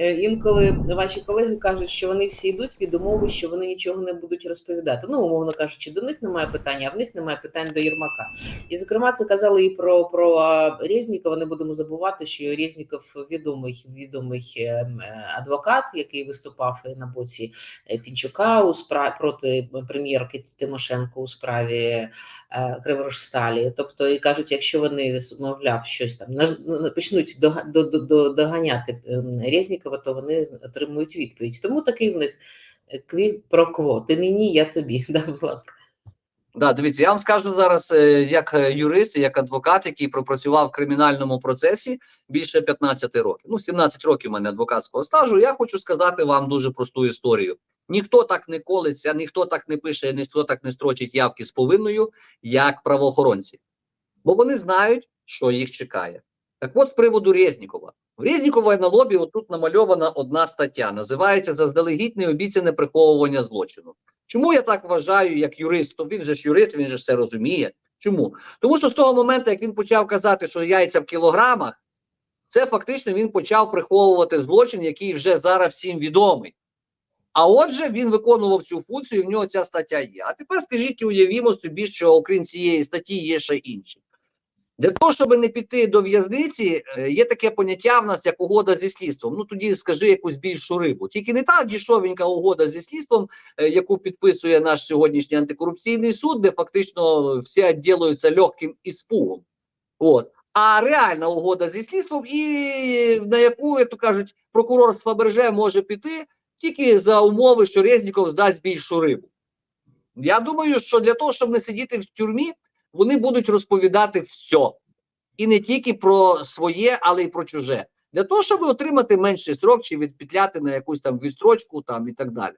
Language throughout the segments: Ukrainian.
Е, Інколи ваші колеги кажуть, що вони всі йдуть під умови, що вони нічого не будуть розповідати. Ну, умовно кажучи, до них немає питання, а в них немає питань до Єрмака. І зокрема, це казали і про, про Резнікова. Не будемо забувати, що Резніков відомий відомий е, е, адвокат, який виступав на боці Пінчука у справі проти прем'єрки Тимошенко у справі Криворожсталі. Тобто, і кажуть, якщо вони мовляв щось там почнуть до- до- доганяти ем, Резнікова, то вони отримують відповідь. Тому такий в них е, кві про кво. Ти мені, я тобі. Да, будь ласка. Да, дивіться, я вам скажу зараз, е, як е, юрист, як адвокат, який пропрацював в кримінальному процесі більше 15 років. Ну, 17 років у мене адвокатського стажу. Я хочу сказати вам дуже просту історію. Ніхто так не колиться, ніхто так не пише, ніхто так не строчить явки з повинною, як правоохоронці. Бо вони знають, що їх чекає. Так от з приводу Резнікова. В Резнікова на лобі отут намальована одна стаття. Називається Заздалегідь необіцяне приховування злочину. Чому я так вважаю, як юрист? То він же ж юрист, він же ж все розуміє. Чому? Тому що з того моменту, як він почав казати, що яйця в кілограмах, це фактично він почав приховувати злочин, який вже зараз всім відомий. А отже, він виконував цю функцію, і в нього ця стаття є. А тепер скажіть, уявімо собі, що окрім цієї статті є ще інші. Для того, щоб не піти до в'язниці, е, є таке поняття в нас як угода зі слідством. Ну тоді скажи якусь більшу рибу. Тільки не та дішовенька угода зі слідством, е, яку підписує наш сьогоднішній антикорупційний суд, де фактично всі відділуються легким іспугом. От. А реальна угода зі слідством, і на яку, як то кажуть, прокурор з Фаберже може піти тільки за умови, що Резніков здасть більшу рибу. Я думаю, що для того, щоб не сидіти в тюрмі, вони будуть розповідати все. І не тільки про своє, але й про чуже. Для того, щоб отримати менший срок чи відпетляти на якусь там відстрочку там і так далі.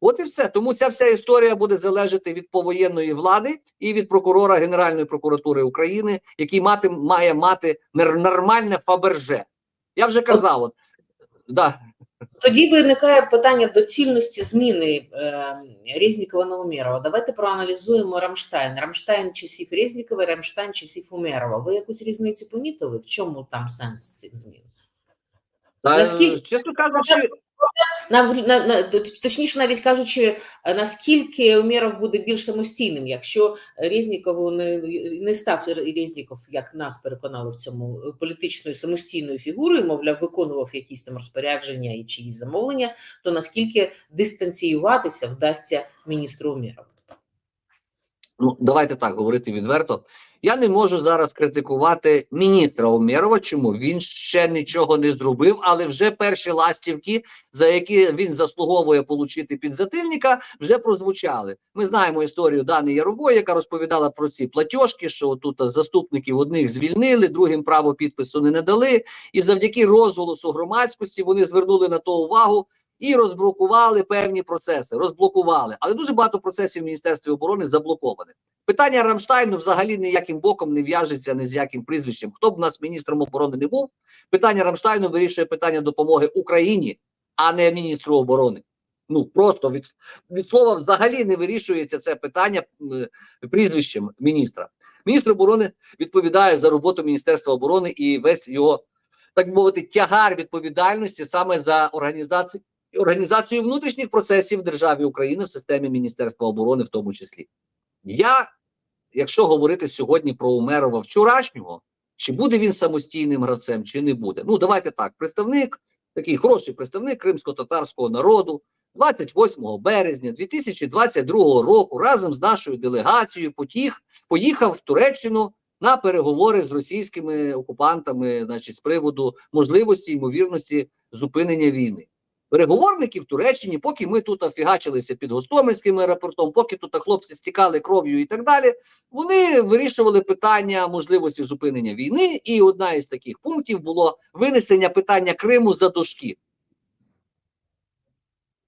От і все. Тому ця вся історія буде залежати від повоєнної влади і від прокурора Генеральної прокуратури України, який мати, має мати нормальне фаберже. Я вже казав, от, да, Тоді виникає питання доцільності зміни е, Резнікова на Умєрова. Давайте проаналізуємо Рамштайн. Рамштайн часів Резнікова, Рамштайн часів Умєрова. Ви якусь різницю помітили? В чому там сенс цих змін? Наскільки- чесно кажучи, На, точніше, навіть кажучи, е, наскільки Умєров буде більш самостійним, якщо Резнікову не, не став Резніков, як нас переконали в цьому е, політичною самостійною фігурою, мовляв, виконував якісь там розпорядження і чиїсь замовлення, то наскільки дистанціюватися вдасться міністру Умєрову? ну давайте так говорити відверто. Я не можу зараз критикувати міністра Умєрова. Чому він ще нічого не зробив, але вже перші ластівки, за які він заслуговує отримати підзатильника, вже прозвучали. Ми знаємо історію Дани Ярової, яка розповідала про ці платіжки, що тут заступників одних звільнили, другим право підпису не надали, і завдяки розголосу громадськості вони звернули на то увагу. І розблокували певні процеси, розблокували, але дуже багато процесів в Міністерстві оборони заблокованих. Питання Рамштайну взагалі ніяким боком не в'яжеться ні з яким прізвищем. Хто б у нас міністром оборони не був, питання Рамштайну вирішує питання допомоги Україні, а не міністру оборони. Ну просто від, від слова взагалі не вирішується це питання прізвищем міністра. Міністр оборони відповідає за роботу Міністерства оборони і весь його, так би мовити, тягар відповідальності саме за організацію. Організацію внутрішніх процесів в державі України в системі Міністерства оборони, в тому числі. Я, якщо говорити сьогодні про Умерова вчорашнього, чи буде він самостійним гравцем, чи не буде. Ну, давайте так. Представник, такий хороший представник кримсько-татарського народу, 28 березня 2022 року разом з нашою делегацією потіг, поїхав в Туреччину на переговори з російськими окупантами, значить, з приводу можливості ймовірності зупинення війни переговорники в Туреччині, поки ми тут офігачилися під Гостомельським аеропортом, поки тут хлопці стікали кров'ю і так далі, вони вирішували питання можливості зупинення війни. І одна із таких пунктів було винесення питання Криму за дошки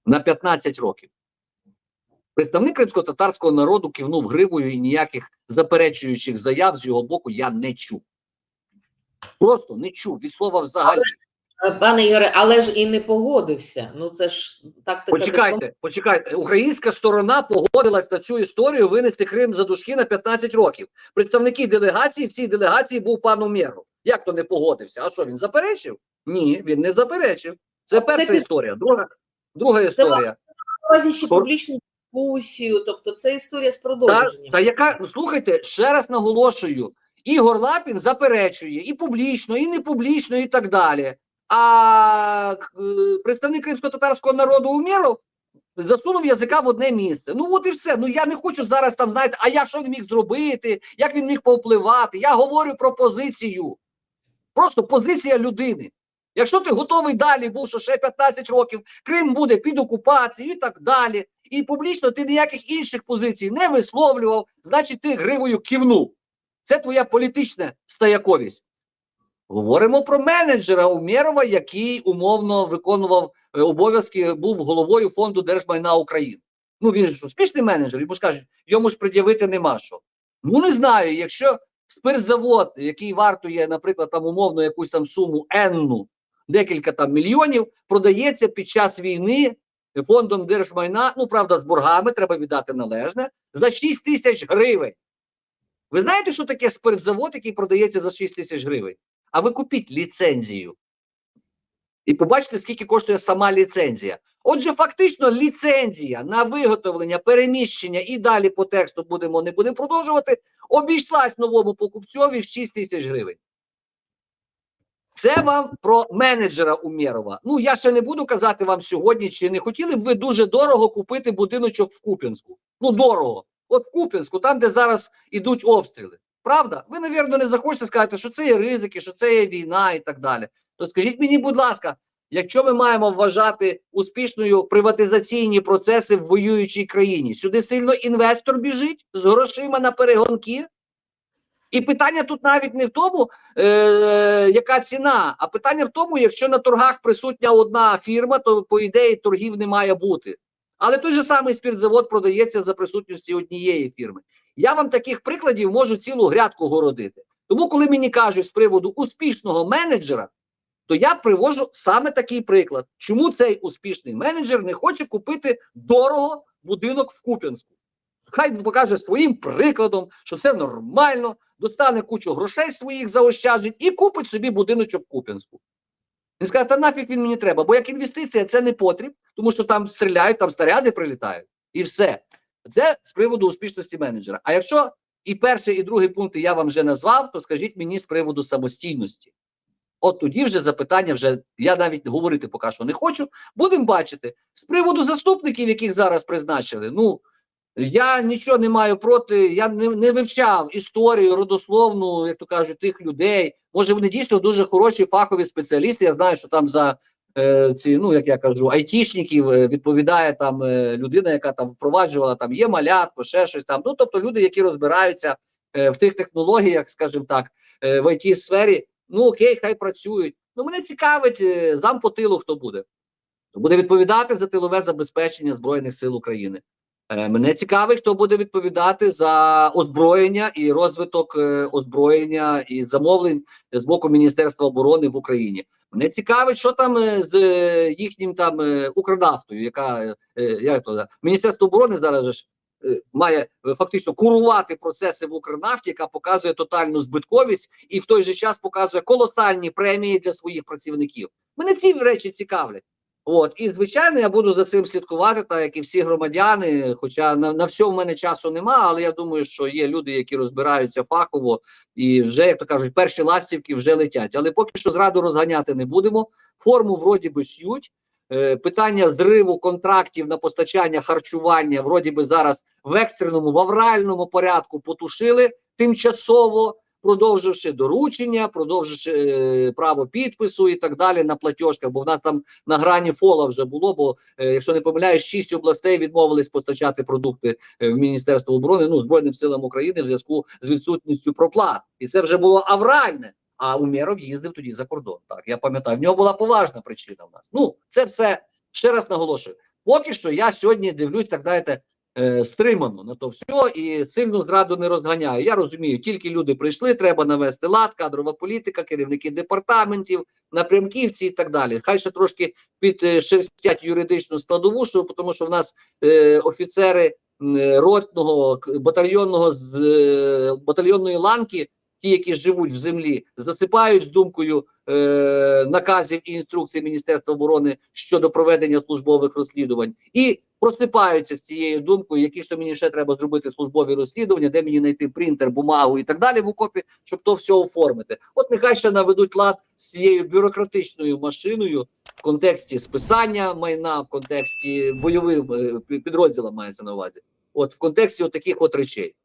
на 15 років. Представник кримсько-татарського народу кивнув гривою і ніяких заперечуючих заяв з його боку я не чув. Просто не чув від слова взагалі. Е, Пане Ігоре, але ж і не погодився. Ну це ж так Почекайте, почекайте. Українська сторона погодилась на цю історію винести Крим за дужки на 15 років. Представники делегації в цій делегації був пан Умєров. Як то не погодився? А що він заперечив? Ні, він не заперечив. Це Це перша під- історія. Друга, друга історія. Увазі ще публічну дискусію, тобто це історія з Та, та яка ну, слухайте, ще раз наголошую: Ігор Лапін заперечує і публічно, і не публічно, і так далі. А е, представник кримсько-татарського народу Умєров засунув язика в одне місце. Ну от і все. Ну я не хочу зараз там знаєте, а як що він міг зробити, як він міг повпливати. Я говорю про позицію. Просто позиція людини. Якщо ти готовий далі був, що ще 15 років Крим буде під окупацією і так далі, і публічно ти ніяких інших позицій не висловлював, значить ти гривою кивнув. Це твоя політична стояковість. Говоримо про менеджера Умєрова, який умовно виконував е, обов'язки, був головою фонду держмайна України. Ну він ж успішний менеджер, йому ж кажуть, йому ж пред'явити нема що. Ну не знаю, якщо спиртзавод, який вартує, наприклад, там умовно якусь там суму енну, декілька там мільйонів, продається під час війни фондом держмайна, ну правда, з боргами треба віддати належне, за 6 тисяч гривень. Ви знаєте, що таке спиртзавод, який продається за 6 тисяч гривень? А ви купіть ліцензію. І побачите, скільки коштує сама ліцензія. Отже, фактично, ліцензія на виготовлення, переміщення і далі по тексту будемо не будемо продовжувати, обійшлась новому покупцьові в 6 тисяч гривень. Це вам про менеджера Умєрова. Ну, я ще не буду казати вам сьогодні, чи не хотіли б ви дуже дорого купити будиночок в Куп'янську. Ну, дорого. От в Куп'янську, там, де зараз ідуть обстріли. Правда? Ви, навірно, не захочете сказати, що це є ризики, що це є війна і так далі. То скажіть мені, будь ласка, якщо ми маємо вважати успішною приватизаційні процеси в воюючій країні, сюди сильно інвестор біжить з грошима на перегонки. І питання тут навіть не в тому, е, яка ціна, а питання в тому, якщо на торгах присутня одна фірма, то по ідеї торгів не має бути. Але той же самий спіртзавод продається за присутності однієї фірми. Я вам таких прикладів можу цілу грядку городити. Тому, коли мені кажуть з приводу успішного менеджера, то я привожу саме такий приклад, чому цей успішний менеджер не хоче купити дорого будинок в Куп'янську. Хай покаже своїм прикладом, що це нормально, достане кучу грошей своїх заощаджень і купить собі будиночок в Куп'янську. Він скаже, та нафіг він мені треба, бо як інвестиція це не потріб, тому що там стріляють, там снаряди прилітають. І все. Це з приводу успішності менеджера. А якщо і перший, і другий пункти я вам вже назвав, то скажіть мені з приводу самостійності. От тоді вже запитання, вже я навіть говорити поки що не хочу. Будемо бачити. З приводу заступників, яких зараз призначили, ну я нічого не маю проти, я не, не вивчав історію родословну, як то кажуть, тих людей. Може, вони дійсно дуже хороші фахові спеціалісти. Я знаю, що там за ці, ну як я кажу, айтішників е, відповідає там е, людина, яка там впроваджувала там є малятко, ще щось там. Ну тобто люди, які розбираються е, в тих технологіях, скажімо так, е, в it сфері. Ну окей, хай працюють. Ну мене цікавить е, зам по тилу, хто буде. Хто буде відповідати за тилове забезпечення Збройних сил України. Е, Мене цікавить, хто буде відповідати за озброєння і розвиток е, озброєння і замовлень з боку Міністерства оборони в Україні. Мене цікавить, що там е, з їхнім там Укрнафтою, яка як то Міністерство оборони зараз ж має фактично курувати процеси в Укрнафті, яка показує тотальну збитковість і в той же час показує колосальні премії для своїх працівників. Мене ці речі цікавлять. От і звичайно, я буду за цим слідкувати, так як і всі громадяни. Хоча на, на все в мене часу нема, але я думаю, що є люди, які розбираються фахово, і вже як то кажуть, перші ластівки вже летять. Але поки що зраду розганяти не будемо. Форму вроді би ш'ють. Е, питання зриву контрактів на постачання харчування, вроді би зараз в екстреному, в авральному порядку потушили тимчасово продовживши доручення, продовживши е, право підпису і так далі на платіжках, бо в нас там на грані фола вже було. Бо е, якщо не помиляюсь, шість областей відмовились постачати продукти е, в Міністерство оборони ну збройним силам України в зв'язку з відсутністю проплат, і це вже було авральне. А Умєров їздив тоді за кордон. Так я пам'ятаю, в нього була поважна причина. В нас ну це все ще раз наголошую. Поки що я сьогодні дивлюсь, так знаєте, е, стримано на то все і сильну зраду не розганяю. Я розумію, тільки люди прийшли, треба навести лад, кадрова політика, керівники департаментів, напрямківці і так далі. Хай ще трошки підшерстять юридичну складову, тому що в нас е, офіцери е, ротного батальйонного з е, батальйонної ланки. Ті, які живуть в землі, засипають з думкою е, наказів і інструкцій Міністерства оборони щодо проведення службових розслідувань, і просипаються з цією думкою, які то мені ще треба зробити службові розслідування, де мені знайти принтер, бумагу і так далі в окопі, щоб то все оформити. От нехай ще наведуть лад з цією бюрократичною машиною в контексті списання майна, в контексті бойовим е, пі- підрозділом мається на увазі. От в контексті от таких от речей.